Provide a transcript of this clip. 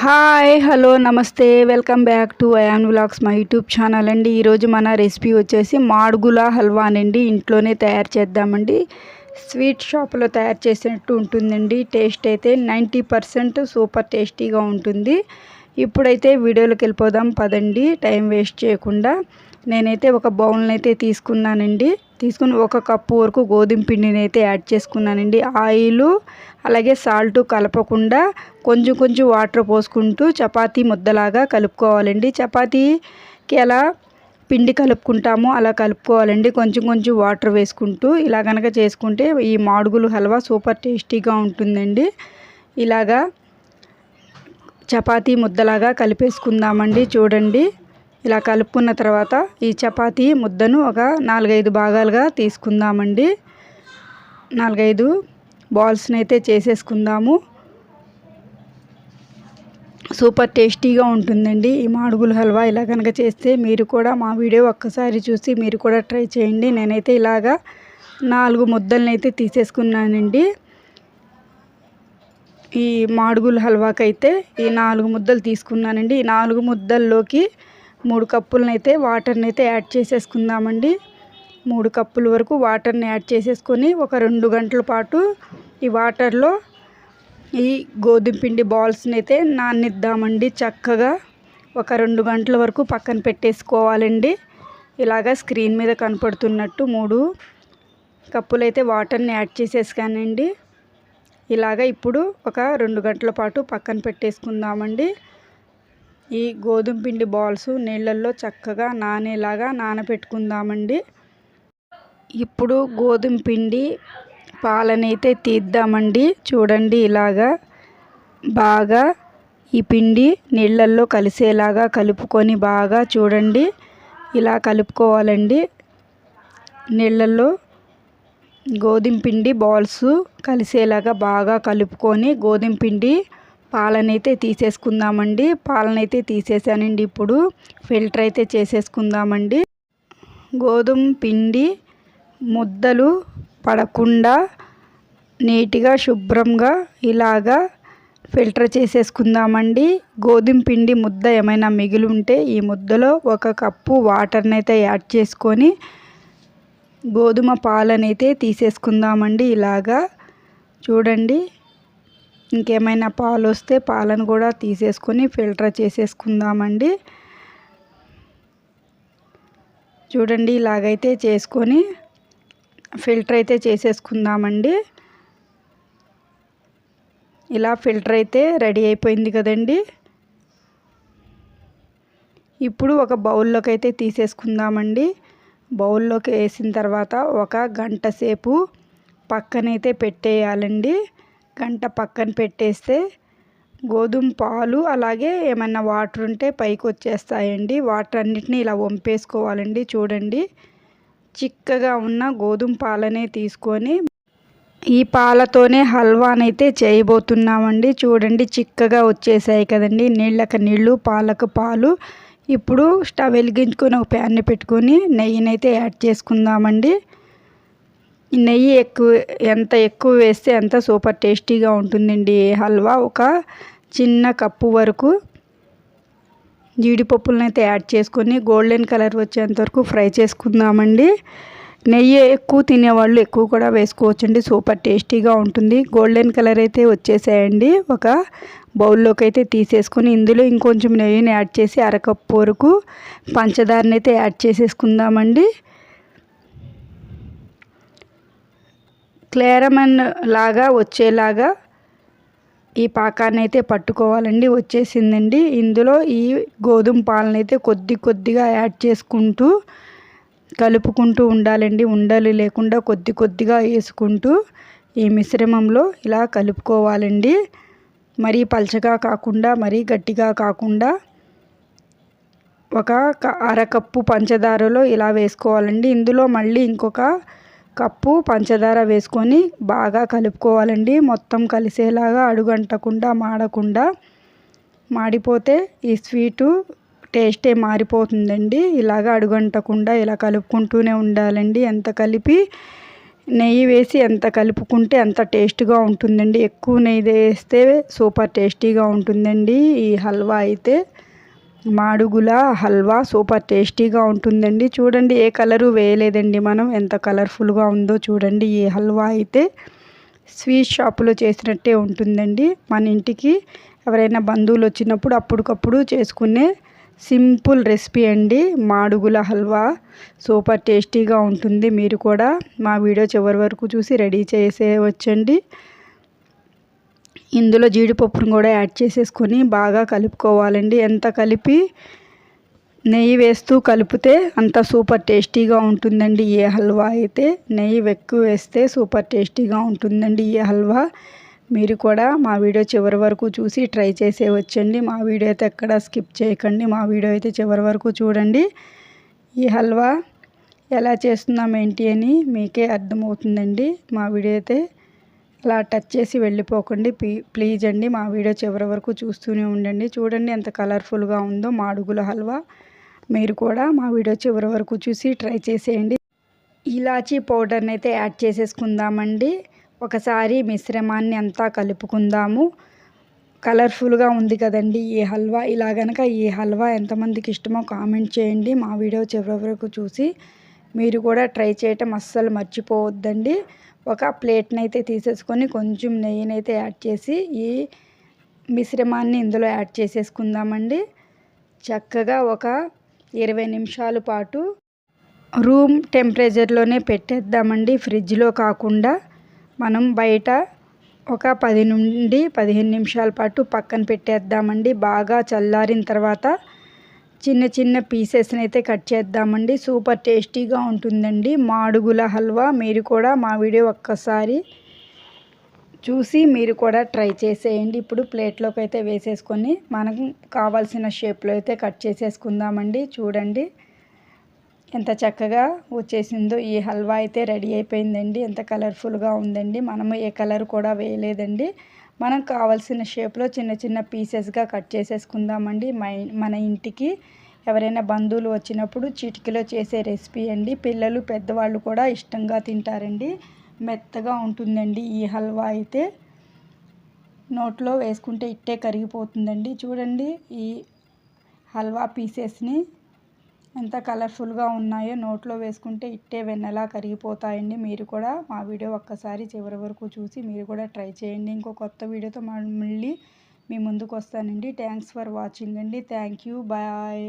Hi hello నమస్తే. Welcome back to Ayaan vlogs మా YouTube channel అండి. ఈరోజు మన రెసిపీ వచ్చేసి మాడుగుల హల్వా అండి. ఇంట్లోనే తయారు చేద్దామండి. స్వీట్ షాప్లో తయారు చేసినట్టు ఉంటుందండి. టేస్ట్ అయితే నైంటీ పర్సెంట్ సూపర్ టేస్టీగా ఉంటుంది. ఇప్పుడైతే వీడియోలోకి వెళ్ళిపోదాం. పదండి. టైం వేస్ట్ చేయకుండా. నేనైతే ఒక బౌల్ని అయితే తీసుకున్నానండి. తీసుకుని ఒక కప్పు వరకు గోధుమ పిండిని అయితే యాడ్ చేసుకున్నానండి. ఆయిల్ అలాగే సాల్ట్ కలపకుండా కొంచెం కొంచెం వాటర్ పోసుకుంటూ చపాతీ ముద్దలాగా కలుపుకోవాలండి. చపాతీకి ఎలా పిండి కలుపుకుంటామో అలా కలుపుకోవాలండి. కొంచెం కొంచెం వాటర్ వేసుకుంటూ ఇలా కనుక చేసుకుంటే ఈ మాడుగులు హల్వా సూపర్ టేస్టీగా ఉంటుందండి. ఇలాగా చపాతీ ముద్దలాగా కలిపేసుకుందామండి చూడండి. ఇలా కలుపుకున్న తర్వాత ఈ చపాతీ ముద్దను ఒక నాలుగైదు భాగాలుగా తీసుకుందామండి. నాలుగైదు బాల్స్ని అయితే చేసేసుకుందాము. సూపర్ టేస్టీగా ఉంటుందండి. ఈ మాడుగుల హల్వా ఇలా కనుక చేస్తే మీరు కూడా మా వీడియో ఒక్కసారి చూసి మీరు కూడా ట్రై చేయండి. నేనైతే ఇలాగా నాలుగు ముద్దల్ని అయితే తీసేసుకున్నానండి. ఈ మాడుగుల హల్వాకైతే ఈ నాలుగు ముద్దలు తీసుకున్నానండి. ఈ నాలుగు ముద్దల్లోకి మూడు కప్పులనైతే వాటర్ని అయితే యాడ్ చేసేసుకుందామండి. మూడు కప్పుల వరకు వాటర్ని యాడ్ చేసేసుకొని ఒక రెండు గంటల పాటు ఈ వాటర్లో ఈ గోధుమ పిండి బాల్స్ని అయితే నానిద్దామండి చక్కగా. ఒక రెండు గంటల వరకు పక్కన పెట్టేసుకోవాలండి. ఇలాగా స్క్రీన్ మీద కనపడుతున్నట్టు మూడు కప్పులు అయితే వాటర్ని యాడ్ చేసేసుకానండి. ఇలాగ ఇప్పుడు ఒక రెండు గంటల పాటు పక్కన పెట్టేసుకుందామండి. ఈ గోధుమ పిండి బాల్స్ నీళ్ళల్లో చక్కగా నానేలాగా నానబెట్టుకుందామండి. ఇప్పుడు గోధుమ పిండి పాలనైతే తీద్దామండి. చూడండి ఇలాగా బాగా ఈ పిండి నీళ్ళల్లో కలిసేలాగా కలుపుకొని బాగా చూడండి. ఇలా కలుపుకోవాలండి. నీళ్ళల్లో గోధుమ పిండి బాల్స్ కలిసేలాగా బాగా కలుపుకొని గోధుమ పిండి పాలనైతే తీసేసుకుందామండి. పాలనైతే తీసేసానండి ఇప్పుడు. ఫిల్టర్ అయితే చేసేసుకుందామండి. గోధుమ పిండి ముద్దలు పడకుండా నీట్గా శుభ్రంగా ఇలాగా ఫిల్టర్ చేసేసుకుందామండి. గోధుమ పిండి ముద్ద ఏమైనా మిగిలి ఉంటే ఈ ముద్దలో ఒక కప్పు వాటర్ని అయితే యాడ్ చేసుకొని గోధుమ పాలనైతే తీసేసుకుందామండి ఇలాగా. చూడండి. ఇంకేమైనా పాలు వస్తే పాలను కూడా తీసేసుకొని ఫిల్టర్ చేసేసుకుందామండి. చూడండి ఇలాగైతే చేసుకొని ఫిల్టర్ అయితే చేసేసుకుందామండి. ఇలా ఫిల్టర్ అయితే రెడీ అయిపోయింది కదండి. ఇప్పుడు ఒక బౌల్లోకి అయితే తీసేసుకుందామండి. బౌల్లోకి వేసిన తర్వాత ఒక గంట సేపు పక్కనైతే పెట్టేయాలండి. గంట పక్కన పెట్టేస్తే గోధుమ పాలు అలాగే ఏమన్నా వాటర్ ఉంటే పైకి వచ్చేస్తాయండి. వాటర్ అన్నిటిని ఇలా వంపేసుకోవాలండి. చూడండి. చిక్కగా ఉన్న గోధుమ పాలనే తీసుకొని ఈ పాలతోనే హల్వానైతే చేయబోతున్నామండి. చూడండి చిక్కగా వచ్చేసాయి కదండి. నీళ్ళకు నీళ్ళు పాలకు పాలు. ఇప్పుడు స్టవ్ వెలిగించుకొని ఒక ప్యాన్ని పెట్టుకొని నెయ్యినైతే యాడ్ చేసుకుందామండి. నెయ్యి ఎక్కువ ఎంత ఎక్కువ వేస్తే అంత సూపర్ టేస్టీగా ఉంటుందండి. హల్వా ఒక చిన్న కప్పు వరకు జీడిపప్పులను అయితే యాడ్ చేసుకొని గోల్డెన్ కలర్ వచ్చేంత వరకు ఫ్రై చేసుకుందామండి. నెయ్యి ఎక్కువ తినేవాళ్ళు ఎక్కువ కూడా వేసుకోవచ్చండి. సూపర్ టేస్టీగా ఉంటుంది. గోల్డెన్ కలర్ అయితే వచ్చేసాయండి. ఒక బౌల్లోకి అయితే తీసేసుకొని ఇందులో ఇంకొంచెం నెయ్యిని యాడ్ చేసి అరకప్పు వరకు పంచదారని అయితే యాడ్ చేసేసుకుందామండి. క్లేరమన్ లాగా వచ్చేలాగా ఈ పాకాన్ని అయితే పట్టుకోవాలండి. వచ్చేసిందండి. ఇందులో ఈ గోధుమ పాలనైతే కొద్ది కొద్దిగా యాడ్ చేసుకుంటూ కలుపుకుంటూ ఉండాలండి. ఉండలు లేకుండా కొద్ది కొద్దిగా వేసుకుంటూ ఈ మిశ్రమంలో ఇలా కలుపుకోవాలండి. మరీ పలచగా కాకుండా మరీ గట్టిగా కాకుండా ఒక అరకప్పు పంచదారలో ఇలా వేసుకోవాలండి. ఇందులో మళ్ళీ ఇంకొక కప్పు పంచదార వేసుకొని బాగా కలుపుకోవాలండి. మొత్తం కలిసేలాగా అడుగంటకుండా మాడకుండా మాడిపోతే ఈ స్వీటు టేస్టే మారిపోతుందండి. ఇలాగ అడుగంటకుండా ఇలా కలుపుకుంటూనే ఉండాలండి. ఎంత కలిపి నెయ్యి వేసి ఎంత కలుపుకుంటే అంత టేస్ట్గా ఉంటుందండి. ఎక్కువ నెయ్యి వేస్తే సూపర్ టేస్టీగా ఉంటుందండి. ఈ హల్వా అయితే మాడుగుల హల్వా సూపర్ టేస్టీగా ఉంటుందండి. చూడండి ఏ కలరు వేయలేదండి మనం. ఎంత కలర్ఫుల్గా ఉందో చూడండి. ఈ హల్వా అయితే స్వీట్ షాపులో చేసినట్టే ఉంటుందండి. మన ఇంటికి ఎవరైనా బంధువులు వచ్చినప్పుడు అప్పటికప్పుడు చేసుకునే సింపుల్ రెసిపీ అండి. మాడుగుల హల్వా. సూపర్ టేస్టీగా ఉంటుంది. మీరు కూడా మా వీడియో చివరి వరకు చూసి రెడీ చేసేవచ్చండి ఇందులో జీడిపప్పును కూడా యాడ్ చేసేసుకొని బాగా కలుపుకోవాలండి. ఎంత కలిపి నెయ్యి వేస్తూ కలిపితే అంత సూపర్ టేస్టీగా ఉంటుందండి. ఏ హల్వా అయితే నెయ్యి ఎక్కువ వేస్తే సూపర్ టేస్టీగా ఉంటుందండి ఏ హల్వా. మీరు కూడా మా వీడియో చివరి వరకు చూసి ట్రై చేసేవచ్చండి మా వీడియో అయితే ఎక్కడ స్కిప్ చేయకండి. మా వీడియో అయితే చివరి వరకు చూడండి. ఈ హల్వా ఎలా చేస్తున్నాం ఏంటి అని మీకే అర్థమవుతుందండి. మా వీడియో అయితే అలా టచ్ చేసి వెళ్ళిపోకండి. ప్లీజ్ అండి మా వీడియో చివరి వరకు చూస్తూనే ఉండండి. చూడండి ఎంత కలర్ఫుల్గా ఉందో మా అడుగుల హల్వా. మీరు కూడా మా వీడియో చివరి వరకు చూసి ట్రై చేసేయండి. ఇలాచీ పౌడర్ని అయితే యాడ్ చేసేసుకుందామండి. ఒకసారి మిశ్రమాన్ని అంతా కలుపుకుందాము. కలర్ఫుల్గా ఉంది కదండి ఈ హల్వా. ఇలా గనక ఈ హల్వా ఎంతమందికి ఇష్టమో కామెంట్ చేయండి. మా వీడియో చివరి వరకు చూసి మీరు కూడా ట్రై చేయటం అస్సలు మర్చిపోవద్దండి. ఒక ప్లేట్ని అయితే తీసేసుకొని కొంచెం నెయ్యిని అయితే యాడ్ చేసి ఈ మిశ్రమాన్ని ఇందులో యాడ్ చేసేసుకుందామండి. చక్కగా ఒక ఇరవై నిమిషాల పాటు రూమ్ టెంపరేచర్లోనే పెట్టేద్దామండి ఫ్రిడ్జ్లో కాకుండా. మనం బయట ఒక పది నుండి పదిహేను నిమిషాల పాటు పక్కన పెట్టేద్దామండి. బాగా చల్లారిన తర్వాత చిన్న చిన్న పీసెస్ని అయితే కట్ చేద్దామండి. సూపర్ టేస్టీగా ఉంటుందండి. మాడుగుల హల్వా మీరు కూడా మా వీడియో ఒక్కసారి చూసి మీరు కూడా ట్రై చేసేయండి. ఇప్పుడు ప్లేట్లోకి అయితే వేసేసుకొని మనకు కావాల్సిన షేప్లో అయితే కట్ చేసేసుకుందామండి. చూడండి. ఎంత చక్కగా వచ్చేసిందో ఈ హల్వా అయితే రెడీ అయిపోయిందండి. ఎంత కలర్ఫుల్గా ఉందండి. మనము ఏ కలర్ కూడా వేయలేదండి. మనం కావాల్సిన షేప్లో చిన్న చిన్న పీసెస్గా కట్ చేసేసుకుందామండి. మన ఇంటికి ఎవరైనా బంధువులు వచ్చినప్పుడు చిటికలో చేసే రెసిపీ అండి. పిల్లలు పెద్దవాళ్ళు కూడా ఇష్టంగా తింటారండి. మెత్తగా ఉంటుందండి ఈ హల్వా అయితే. నోట్లో వేసుకుంటే ఇట్టే కరిగిపోతుందండి. చూడండి ఈ హల్వా పీసెస్ని. ఎంత కలర్ఫుల్గా ఉన్నాయో నోట్లో వేసుకుంటే ఇట్టే వెన్నెలా కరిగిపోతాయండి. మీరు కూడా మా వీడియో ఒక్కసారి చివరి వరకు చూసి మీరు కూడా ట్రై చేయండి. ఇంకో కొత్త వీడియోతో మళ్ళీ మీ ముందుకు వస్తానండి. థ్యాంక్స్ ఫర్ వాచింగ్ అండి. Thank you. బాయ్.